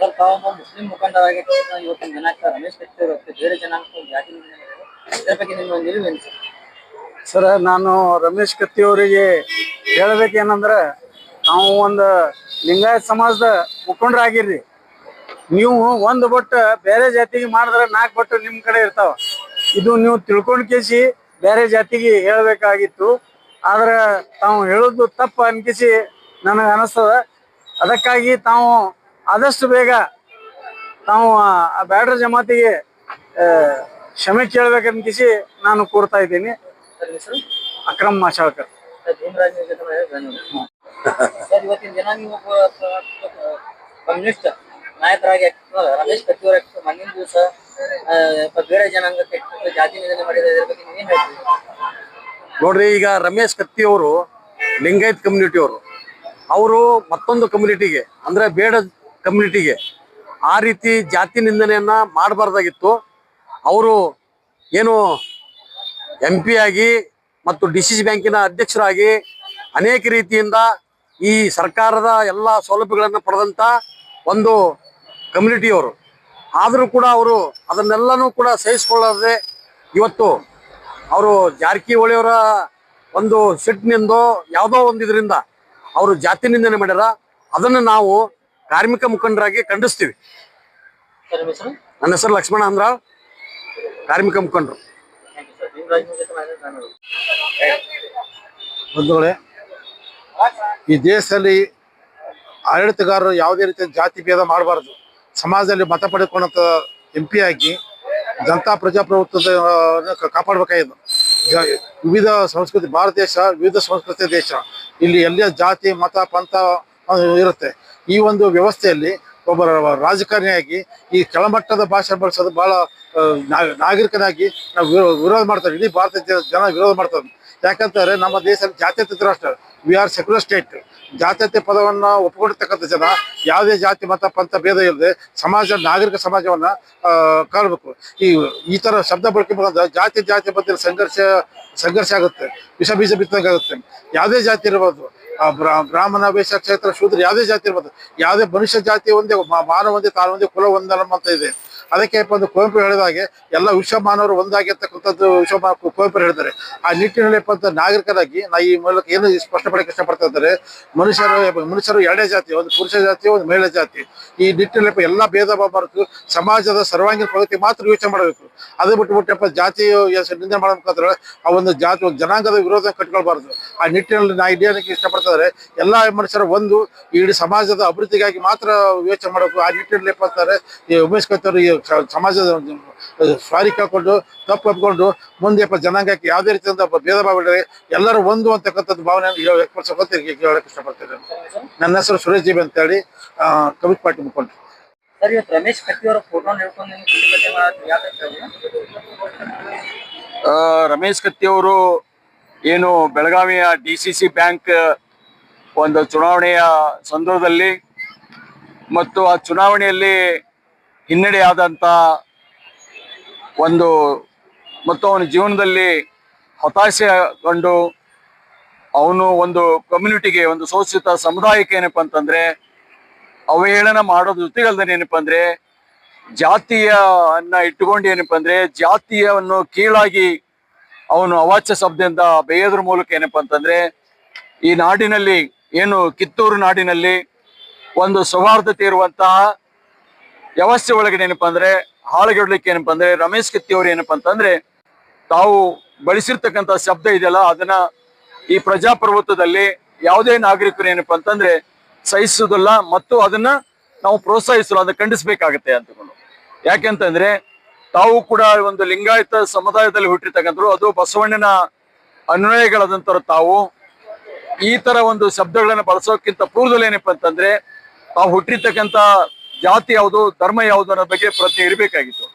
Sir Muslim ಮುಖಂಡರಾಗಿ ಇವತ್ತಿನ ದಿನಾಂಕ ರಮೇಶ್ ಕತ್ತಿ ಬೇರೆ ಜನಾಂಗ ಜಾತಿ ಇದರ ಬಗ್ಗೆ ನಿಮ್ಮ ನಿಲುವೇನು ಸರ್? ಸರ್, ನಾನು ರಮೇಶ್ ಕತ್ತಿ ಅವರಿಗೆ ಹೇಳಬೇಕೇನಂದ್ರೆ ನಾವು ಒಂದು ಲಿಂಗಾಯತ್ ಸಮಾಜದ ಮುಖಂಡರಾಗಿರ್ರಿ. ನೀವು ಒಂದು ಬಟ್ಟು ಬೇರೆ ಜಾತಿಗೆ ಮಾಡಿದ್ರೆ ನಾಲ್ಕು ಬಟ್ಟು ನಿಮ್ಮ ಕಡೆ ಇರ್ತಾವ. ಇದು ನೀವು ತಿಳ್ಕೊಂಡ್ ಕೇಸಿ ಬೇರೆ ಜಾತಿಗೆ ಹೇಳಬೇಕಾಗಿತ್ತು. ಆದ್ರೆ ತಾವು ಹೇಳೋದು ತಪ್ಪು ಅನ್ಕಿಸಿ ನನಗೆ ಅನಿಸ್ತದ. ಅದಕ್ಕಾಗಿ ತಾವು ಆದಷ್ಟು ಬೇಗ ನಾವು ಆ ಬ್ಯಾಡ್ರ ಜಮಾತಿಗೆ ಕ್ಷಮೆ ಕೇಳಬೇಕಂತಿಸಿ ನಾನು ಕೋರ್ತಾ ಇದ್ದೀನಿ. ಅಕ್ರಮ್ ಮಾಶಾಳ್ಕರ್ ಇವತ್ತಿನ ನೀವು ಕಮ್ಯುನಿಸ್ಟ್ ನಾಯಕರಾಗಿ ರಮೇಶ್ ಮಣ್ಣಿನ ದಿವಸ ಬೇರೆ ಜನಾಂಗಕ್ಕೆ ಜಾತಿ ನಿಂದನೆ ಮಾಡಿದ ಇದ್ರ ಬಗ್ಗೆ ನೀವೇನ್ ಹೇಳ್ತೀರಿ? ನೋಡ್ರಿ ಈಗ ರಮೇಶ್ ಕತ್ತಿ ಅವರು ಲಿಂಗಾಯತ್ ಕಮ್ಯುನಿಟಿ ಅವರು ಅವರು ಮತ್ತೊಂದು ಕಮ್ಯುನಿಟಿಗೆ ಅಂದ್ರೆ ಬೇಡ ಕಮ್ಯುನಿಟಿಗೆ. ಆ ರೀತಿ ಜಾತಿ ನಿಂದನೆಯನ್ನ ಮಾಡಬಾರ್ದಾಗಿತ್ತು. ಅವರು ಏನು ಎಂ ಪಿ ಆಗಿ ಮತ್ತು ಡಿ ಸಿ ಸಿ ಬ್ಯಾಂಕಿನ ಅಧ್ಯಕ್ಷರಾಗಿ ಅನೇಕ ರೀತಿಯಿಂದ ಈ ಸರ್ಕಾರದ ಎಲ್ಲ ಸೌಲಭ್ಯಗಳನ್ನು ಪಡೆದಂತ ಒಂದು ಕಮ್ಯುನಿಟಿಯವರು. ಆದರೂ ಕೂಡ ಅವರು ಅದನ್ನೆಲ್ಲನೂ ಕೂಡ ಸಹಿಸಿಕೊಳ್ಳದೆ ಇವತ್ತು ಅವರು ಜಾರಕಿಹೊಳಿಯವರ ಒಂದು ಸಿಟ್ಟಿನಿಂದೋ ಯಾವುದೋ ಒಂದು ಇದರಿಂದ ಅವರು ಜಾತಿ ನಿಂದನೆ ಮಾಡ್ಯಾರ. ಅದನ್ನು ನಾವು ಕಾರ್ಮಿಕ ಮುಖಂಡರಾಗಿ ಖಂಡಿಸ್ತೀವಿ. ಸರ್ ನನ್ನ ಹೆಸರು ಲಕ್ಷ್ಮಣ ಅಂದ್ರ ಕಾರ್ಮಿಕ ಮುಖಂಡರು. ಬಂಧುಗಳೇ ಈ ದೇಶದಲ್ಲಿ ಆಡಳಿತಗಾರರು ಯಾವುದೇ ರೀತಿಯ ಜಾತಿ ಭೇದ ಮಾಡಬಾರದು. ಸಮಾಜದಲ್ಲಿ ಮತ ಪಡೆದುಕೊಂಡಂತ ಎಂ ಪಿ ಆಗಿ ಜನತಾ ಪ್ರಜಾಪ್ರಭುತ್ವದ ಕಾಪಾಡಬೇಕಾಗಿದೆ. ವಿವಿಧ ಸಂಸ್ಕೃತಿ ಭಾರತ ದೇಶ ವಿವಿಧ ಸಂಸ್ಕೃತಿಯ ದೇಶ. ಇಲ್ಲಿ ಎಲ್ಲ ಜಾತಿ ಮತ ಪಂಥ ಇರುತ್ತೆ. ಈ ಒಂದು ವ್ಯವಸ್ಥೆಯಲ್ಲಿ ಒಬ್ಬ ರಾಜಕಾರಣಿಯಾಗಿ ಈ ಕೆಳಮಟ್ಟದ ಭಾಷೆ ಬಳಸೋದು ಬಹಳ ನಾಗರಿಕನಾಗಿ ನಾವು ವಿರೋಧ ಮಾಡ್ತಾರೆ. ಇಡೀ ಭಾರತ ಜನ ವಿರೋಧ ಮಾಡ್ತಾರೆ. ಯಾಕಂತಾರೆ ನಮ್ಮ ದೇಶದಲ್ಲಿ ಜಾತ್ಯತೀತ ರಾಷ್ಟ್ರ. ವಿ ಆರ್ ಸೆಕ್ಯುಲರ್ ಸ್ಟೇಟ್ ಜಾತ್ಯತೆ ಪದವನ್ನ ಒಪ್ಕೊಂಡಿರ್ತಕ್ಕಂಥ ಜನ ಯಾವುದೇ ಜಾತಿ, ಮತ, ಪಂಥ ಭೇದ ಇಲ್ಲದೆ ಸಮಾಜ, ನಾಗರಿಕ ಸಮಾಜವನ್ನ ಕಾಣಬೇಕು. ಈ ಈ ತರ ಶಬ್ದ ಬಳಕೆ ಬಂದ ಜಾತಿ ಜಾತಿ ಮಧ್ಯೆ ಸಂಘರ್ಷ ಸಂಘರ್ಷ ಆಗುತ್ತೆ, ವಿಷ ಬೀಜ ಬಿತ್ತಂಗಾಗುತ್ತೆ ಯಾವುದೇ ಜಾತಿ ಇರ್ಬೋದು ಬ್ರಾಹ್ಮಣ ವೇಷ ಕ್ಷೇತ್ರ, ಶೂದ್ರ, ಯಾವುದೇ ಜಾತಿ ಇರ್ಬೋದು, ಯಾವುದೇ ಮನುಷ್ಯ ಜಾತಿ ಒಂದೇ ಮಾನವ ಒಂದೇ ತಾನು ಒಂದೇ ಕುಲ ಒಂದಲ್ಲ ಅಂತ ಇದೆ. ಅದಕ್ಕೆ ಒಂದು ಕುವೆಂಪು ಹೇಳಿದ ಹಾಗೆ ಎಲ್ಲ ವಿಶ್ವ ಮಾನವರು ಒಂದಾಗಿರ್ತಕ್ಕಂಥದ್ದು ವಿಶ್ವ ಕುವೆಂಪು ಹೇಳಿದ್ದಾರೆ. ಆ ನಿಟ್ಟಿನಲ್ಲಿ ಅಂತ ನಾಗರಿಕರಾಗಿ ನಾ ಈ ಮೂಲಕ ಏನು ಸ್ಪಷ್ಟಪಡಕ್ಕೆ ಇಷ್ಟಪಡ್ತಾ ಇದ್ದಾರೆ, ಮನುಷ್ಯರು ಮನುಷ್ಯರು ಎರಡೇ ಜಾತಿ, ಒಂದು ಪುರುಷ ಜಾತಿ, ಒಂದು ಮಹಿಳಾ ಜಾತಿ. ಈ ನಿಟ್ಟಿನಲ್ಲಿ ಎಲ್ಲ ಭೇದ ಭಾವ ಸಮಾಜದ ಸರ್ವಾಂಗೀಣ ಪ್ರಗತಿ ಮಾತ್ರ ಯೋಚನೆ ಮಾಡಬೇಕು. ಅದು ಬಿಟ್ಟು ಬಿಟ್ಟಪ್ಪ ಜಾತಿ ನಿಂದನೆ ಮಾಡಬೇಕಾದ್ರೆ ಆ ಒಂದು ಜಾತಿ, ಒಂದು ಜನಾಂಗದ ವಿರೋಧ ಕಟ್ಕೊಳ್ಬಾರ್ದು ಆ ನಿಟ್ಟಿನಲ್ಲಿ ನಾ ಇಡೀನಕ್ಕೆ ಇದ್ದಾರೆ. ಎಲ್ಲ ಮನುಷ್ಯರು ಒಂದು ಇಡೀ ಸಮಾಜದ ಅಭಿವೃದ್ಧಿಗಾಗಿ ಮಾತ್ರ ಯೋಚನೆ ಮಾಡಬೇಕು. ಆ ನಿಟ್ಟಿನಲ್ಲಿ ಅಂತಾರೆ ಈ ಉಮೇಶ್ ಕತ್ತಿ ಅವರು ಈ ಸ- ಸಮಾಜದ ಸ್ವಾರಿ ಕಳ್ಕೊಂಡು ತಪ್ಪು ಒಪ್ಕೊಂಡು ಮುಂದೆ ಜನಾಂಗಕ್ಕೆ ಯಾವುದೇ ರೀತಿಯಿಂದ ಭೇದ ಭಾವ ಎಲ್ಲರೂ ಒಂದು ಅಂತಕ್ಕಂಥದ್ದು ಭಾವನೆಯನ್ನು ವ್ಯಕ್ತಪಡಿಸೋಕೆ ಹೇಳಕ್ಕೆ ಇಷ್ಟಪಡ್ತೇನೆ. ನನ್ನ ಹೆಸರು ಸುರೇಶ್ ಜೀವಿ ಅಂತೇಳಿ ಕಮಿಟ್ ಪಾರ್ಟಿ ಮುಖಂಡರು. ಸರ್ ರಮೇಶ್ ರಮೇಶ್ ಕತ್ತಿಯವರು ಏನು ಬೆಳಗಾವಿಯ ಡಿ ಸಿ ಸಿ ಬ್ಯಾಂಕ್ ಒಂದು ಚುನಾವಣೆಯ ಸಂದರ್ಭದಲ್ಲಿ ಮತ್ತು ಆ ಚುನಾವಣೆಯಲ್ಲಿ ಹಿನ್ನಡೆಯಾದಂಥ ಒಂದು ಮತ್ತು ಅವನ ಜೀವನದಲ್ಲಿ ಹತಾಶೆಗೊಂಡು ಅವನು ಒಂದು ಕಮ್ಯುನಿಟಿಗೆ ಒಂದು ಶೋಷಿತ ಸಮುದಾಯಕ್ಕೆ ಏನಪ್ಪ ಅಂತಂದ್ರೆ, ಅವಹೇಳನ ಮಾಡೋದ್ರ ಜೊತೆಗಲ್ದ ಏನಪ್ಪ ಅಂದ್ರೆ ಜಾತಿಯ ಅನ್ನ ಇಟ್ಟುಕೊಂಡು ಏನಪ್ಪ ಅಂದ್ರೆ ಜಾತಿಯವನ್ನು ಕೀಳಾಗಿ ಅವನು ಅವಾಚ್ಯ ಶಬ್ದದಿಂದ ಬೇಯೋದ್ರ ಮೂಲಕ ಏನಪ್ಪ ಅಂತಂದ್ರೆ, ಈ ನಾಡಿನಲ್ಲಿ, ಏನು ಕಿತ್ತೂರು ನಾಡಿನಲ್ಲಿ ಒಂದು ಸೌಹಾರ್ದತೆ ಇರುವಂತಹ ವ್ಯವಸ್ಥೆ ಒಳಗಡೆ ಏನಪ್ಪಾ ಅಂದ್ರೆ ಹಾಳುಗೆಡ್ಲಿಕ್ಕೆ ಏನಪ್ಪಾ ಅಂದ್ರೆ ರಮೇಶ್ ಕತ್ತಿ ಅವ್ರು ಏನಪ್ಪ ಅಂತಂದ್ರೆ ತಾವು ಬಳಸಿರ್ತಕ್ಕಂಥ ಶಬ್ದ ಇದೆಯಲ್ಲ, ಅದನ್ನ ಈ ಪ್ರಜಾಪ್ರಭುತ್ವದಲ್ಲಿ ಯಾವುದೇ ನಾಗರಿಕರು ಏನಪ್ಪಾ ಅಂತಂದ್ರೆ ಸಹಿಸುವುದಿಲ್ಲ ಮತ್ತು ಅದನ್ನ ನಾವು ಪ್ರೋತ್ಸಾಹಿಸಲು ಅದನ್ನ ಖಂಡಿಸಬೇಕಾಗತ್ತೆ ಅಂತಕೊಂಡು ಯಾಕೆಂತಂದ್ರೆ ತಾವು ಕೂಡ ಒಂದು ಲಿಂಗಾಯತ ಸಮುದಾಯದಲ್ಲಿ ಹುಟ್ಟಿರ್ತಕ್ಕಂಥವ್ರು, ಅದು ಬಸವಣ್ಣನ ಅನ್ವಯಗಳಾದಂತರ ತಾವು. ಈ ತರ ಒಂದು ಶಬ್ದಗಳನ್ನ ಬಳಸೋಕ್ಕಿಂತ ಪೂರ್ವದಲ್ಲಿ ಏನಪ್ಪಾ ಅಂತಂದ್ರೆ ತಾವು ಹುಟ್ಟಿರ್ತಕ್ಕಂಥ ಜಾತಿ ಯಾವುದು, ಧರ್ಮ ಯಾವುದು ಅನ್ನೋ ಬಗ್ಗೆ ಪ್ರಜ್ಞೆ ಇರಬೇಕಾಗಿತ್ತು.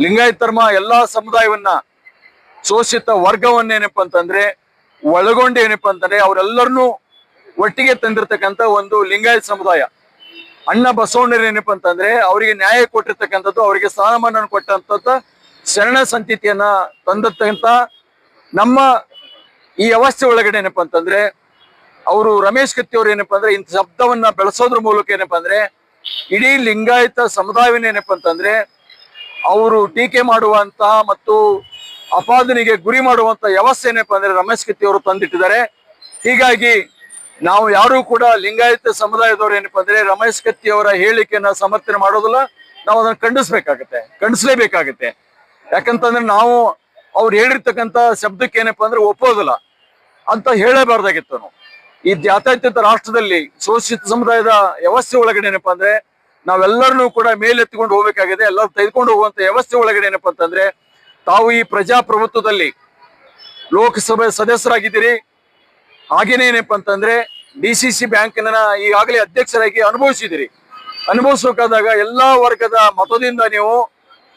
ಲಿಂಗಾಯತ ಧರ್ಮ ಎಲ್ಲಾ ಸಮುದಾಯವನ್ನ ಶೋಷಿತ ವರ್ಗವನ್ನ ವರ್ಗವನ್ನೇನಪ್ಪ ಅಂತಂದ್ರೆ, ಒಳಗೊಂಡು ಏನಪ್ಪ ಅಂತಂದ್ರೆ ಅವರೆಲ್ಲರನ್ನೂ ಒಟ್ಟಿಗೆ ತಂದಿರತಕ್ಕಂತ ಒಂದು ಲಿಂಗಾಯತ ಸಮುದಾಯ. ಅಣ್ಣ ಬಸವಣ್ಣರು ಏನಪ್ಪ ಅಂತಂದ್ರೆ ಅವರಿಗೆ ನ್ಯಾಯ ಕೊಟ್ಟಿರ್ತಕ್ಕಂಥದ್ದು, ಅವರಿಗೆ ಸ್ಥಾನಮಾನ ಕೊಟ್ಟಂತ ಶರಣ ಸಂತತಿಯನ್ನ ತಂದಿರ್ತಕ್ಕಂತ ನಮ್ಮ ಈ ವ್ಯವಸ್ಥೆ ಒಳಗಡೆ ಏನಪ್ಪ ಅಂತಂದ್ರೆ, ಅವರು ರಮೇಶ್ ಕತ್ತಿ ಅವ್ರು ಏನಪ್ಪ ಅಂದ್ರೆ ಇಂಥ ಶಬ್ದವನ್ನ ಬೆಳೆಸೋದ್ರ ಮೂಲಕ ಏನಪ್ಪ ಅಂದ್ರೆ ಇಡೀ ಲಿಂಗಾಯತ ಸಮುದಾಯವನ್ನ ಏನಪ್ಪ ಅಂತಂದ್ರೆ, ಅವರು ಟೀಕೆ ಮಾಡುವಂತಹ ಮತ್ತು ಅಪಾದನಿಗೆ ಗುರಿ ಮಾಡುವಂತ ವ್ಯವಸ್ಥೆ ಏನಪ್ಪ ಅಂದ್ರೆ ರಮೇಶ್ ಕತ್ತಿ ಅವರು ತಂದಿಟ್ಟಿದ್ದಾರೆ. ಹೀಗಾಗಿ ನಾವು ಯಾರು ಕೂಡ ಲಿಂಗಾಯತ ಸಮುದಾಯದವರು ಏನಪ್ಪ ಅಂದ್ರೆ ರಮೇಶ್ ಕತ್ತಿ ಅವರ ಹೇಳಿಕೆಯನ್ನ ಸಮರ್ಥನೆ ಮಾಡೋದಿಲ್ಲ. ನಾವು ಅದನ್ನ ಖಂಡಿಸ್ಬೇಕಾಗತ್ತೆ, ಖಂಡಿಸ್ಲೇಬೇಕಾಗತ್ತೆ. ಯಾಕಂತಂದ್ರೆ ನಾವು ಅವ್ರು ಹೇಳಿರ್ತಕ್ಕಂಥ ಶಬ್ದಕ್ಕೆ ಏನಪ್ಪಾ ಅಂದ್ರೆ ಒಪ್ಪೋದಿಲ್ಲ. ಅಂತ ಹೇಳಬಾರ್ದಾಗಿತ್ತು ನಾವು ಈ ಜಾತ್ಯತೀತ ರಾಷ್ಟ್ರದಲ್ಲಿ ಶೋಷಿತ ಸಮುದಾಯದ ವ್ಯವಸ್ಥೆ ಒಳಗಡೆ ಏನಪ್ಪಾ ಅಂದ್ರೆ ನಾವೆಲ್ಲರನ್ನೂ ಕೂಡ ಮೇಲೆತ್ತಿಕೊಂಡು ಹೋಗ್ಬೇಕಾಗಿದೆ, ಎಲ್ಲರೂ ತೆಗೆದುಕೊಂಡು ಹೋಗುವಂತ ವ್ಯವಸ್ಥೆ ಒಳಗಡೆ ಏನಪ್ಪ ಅಂತಂದ್ರೆ ತಾವು ಈ ಪ್ರಜಾಪ್ರಭುತ್ವದಲ್ಲಿ ಲೋಕಸಭೆ ಸದಸ್ಯರಾಗಿದ್ದೀರಿ. ಹಾಗೇನೇ ಏನಪ್ಪಾ ಅಂತಂದ್ರೆ ಡಿ ಸಿ ಸಿ ಬ್ಯಾಂಕಿನ ಈಗಾಗಲೇ ಅಧ್ಯಕ್ಷರಾಗಿ ಅನುಭವಿಸಿದಿರಿ ಅನುಭವಿಸಬೇಕಾದಾಗ ಎಲ್ಲಾ ವರ್ಗದ ಮತದಿಂದ ನೀವು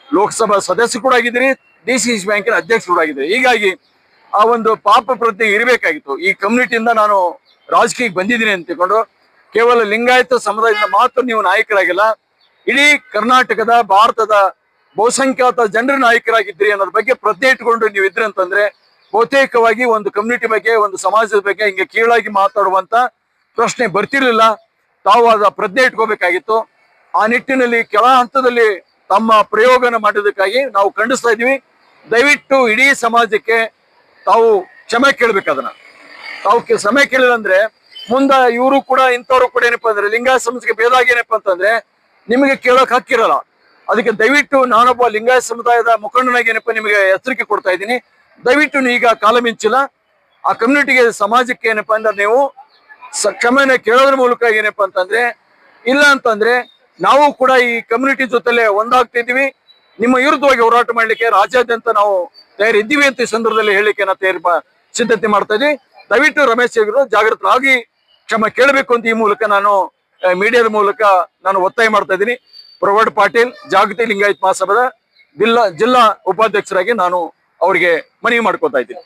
ಲೋಕಸಭಾ ಸದಸ್ಯ ಕೂಡ ಆಗಿದ್ದೀರಿ, ಡಿ ಸಿ ಸಿ ಬ್ಯಾಂಕಿನ ಅಧ್ಯಕ್ಷ ಕೂಡ ಆಗಿದ್ದೀರಿ. ಹೀಗಾಗಿ ಆ ಒಂದು ಪಾಪ ಪ್ರತಿ ಇರಬೇಕಾಗಿತ್ತು. ಈ ಕಮ್ಯುನಿಟಿಯಿಂದ ನಾನು ರಾಜಕೀಯಕ್ಕೆ ಬಂದಿದ್ದೀನಿ ಅಂತ ತಿಳ್ಕೊಂಡು ಕೇವಲ ಲಿಂಗಾಯತ ಸಮುದಾಯದಿಂದ ಮಾತ್ರ ನೀವು ನಾಯಕರಾಗಿಲ್ಲ, ಇಡೀ ಕರ್ನಾಟಕದ, ಭಾರತದ ಬಹುಸಂಖ್ಯಾತ ಜನರ ನಾಯಕರಾಗಿದ್ದೀರಿ ಅನ್ನೋದ್ರ ಬಗ್ಗೆ ಪ್ರಜ್ಞೆ ಇಟ್ಕೊಂಡು ನೀವು ಇದ್ರಿ ಅಂತಂದ್ರೆ ಬಹುತೇಕವಾಗಿ ಒಂದು ಕಮ್ಯುನಿಟಿ ಬಗ್ಗೆ, ಒಂದು ಸಮಾಜದ ಬಗ್ಗೆ ಹಿಂಗೆ ಕೀಳಾಗಿ ಮಾತಾಡುವಂತ ಪ್ರಶ್ನೆ ಬರ್ತಿರ್ಲಿಲ್ಲ. ತಾವು ಅದ ಪ್ರಜ್ಞೆ ಇಟ್ಕೋಬೇಕಾಗಿತ್ತು. ಆ ನಿಟ್ಟಿನಲ್ಲಿ ಕೆಲ ಹಂತದಲ್ಲಿ ತಮ್ಮ ಪ್ರಯೋಗನ ಮಾಡೋದಕ್ಕಾಗಿ ನಾವು ಖಂಡಿಸ್ತಾ ಇದೀವಿ ದಯವಿಟ್ಟು ಇಡೀ ಸಮಾಜಕ್ಕೆ ತಾವು ಕ್ಷಮೆ ಕೇಳ್ಬೇಕು ತಾವು ಸಮಯ ಕೇಳಿಲ್ಲ ಅಂದ್ರೆ ಮುಂದ ಇವರು ಕೂಡ ಇಂಥವ್ರು ಕೂಡ ಏನಪ್ಪಾ ಅಂದ್ರೆ ಲಿಂಗಾಯತ ಸಮಾಜಕ್ಕೆ ಭೇದ ಆಗೇನಪ್ಪಾ ಏನಪ್ಪಾ ಅಂತಂದ್ರೆ, ನಿಮಗೆ ಕೇಳೋಕ್ ಹಕ್ಕಿರಲ್ಲ ಅದಕ್ಕೆ ದಯವಿಟ್ಟು ನಾನೊಬ್ಬ ಲಿಂಗಾಯತ ಸಮುದಾಯದ ಮುಖಂಡನಾಗಿ ಏನಪ್ಪಾ ನಿಮಗೆ ಎಚ್ಚರಿಕೆ ಕೊಡ್ತಾ ಇದ್ದೀನಿ. ದಯವಿಟ್ಟು ಈಗ ಕಾಲ ಮಿಂಚಿಲ್ಲ. ಆ ಕಮ್ಯುನಿಟಿಗೆ ಸಮಾಜಕ್ಕೆ ಏನಪ್ಪಾ ಅಂದ್ರೆ ನೀವು ಕ್ಷಮೆನ ಕೇಳೋದ್ರ ಮೂಲಕ ಏನಪ್ಪಾ ಅಂತಂದ್ರೆ, ಇಲ್ಲ ಅಂತಂದ್ರೆ ನಾವು ಕೂಡ ಈ ಕಮ್ಯುನಿಟಿ ಜೊತೆಲೆ ಒಂದಾಗ್ತಿದೀವಿ ನಿಮ್ಮ ವಿರುದ್ಧವಾಗಿ ಹೋರಾಟ ಮಾಡ್ಲಿಕ್ಕೆ ರಾಜ್ಯಾದ್ಯಂತ ನಾವು ತಯಾರಿದ್ದೀವಿ ಅಂತ ಈ ಸಂದರ್ಭದಲ್ಲಿ ಹೇಳಿಕೆ ತಯಾರಿ ಮಾ- ಸಿದ್ಧತೆ ಮಾಡ್ತಾ ಇದ್ವಿ ದಯವಿಟ್ಟು ರಮೇಶ್ ಅವರು ಜಾಗೃತರಾಗಿ ಕ್ಷಮ ಕೇಳಬೇಕು ಅಂತ ಈ ಮೂಲಕ ನಾನು ಮೀಡಿಯಾದ ಮೂಲಕ ನಾನು ಒತ್ತಾಯ ಮಾಡ್ತಾ ಇದ್ದೀನಿ. ಪ್ರವಾಡ್ ಪಾಟೀಲ್, ಜಾಗೃತಿ ಲಿಂಗಾಯತ್ ಮಹಾಸಭಾದ ಜಿಲ್ಲಾ ಜಿಲ್ಲಾ ಉಪಾಧ್ಯಕ್ಷರಾಗಿ ನಾನು ಅವರಿಗೆ ಮನವಿ ಮಾಡ್ಕೊತಾ ಇದ್ದೀನಿ.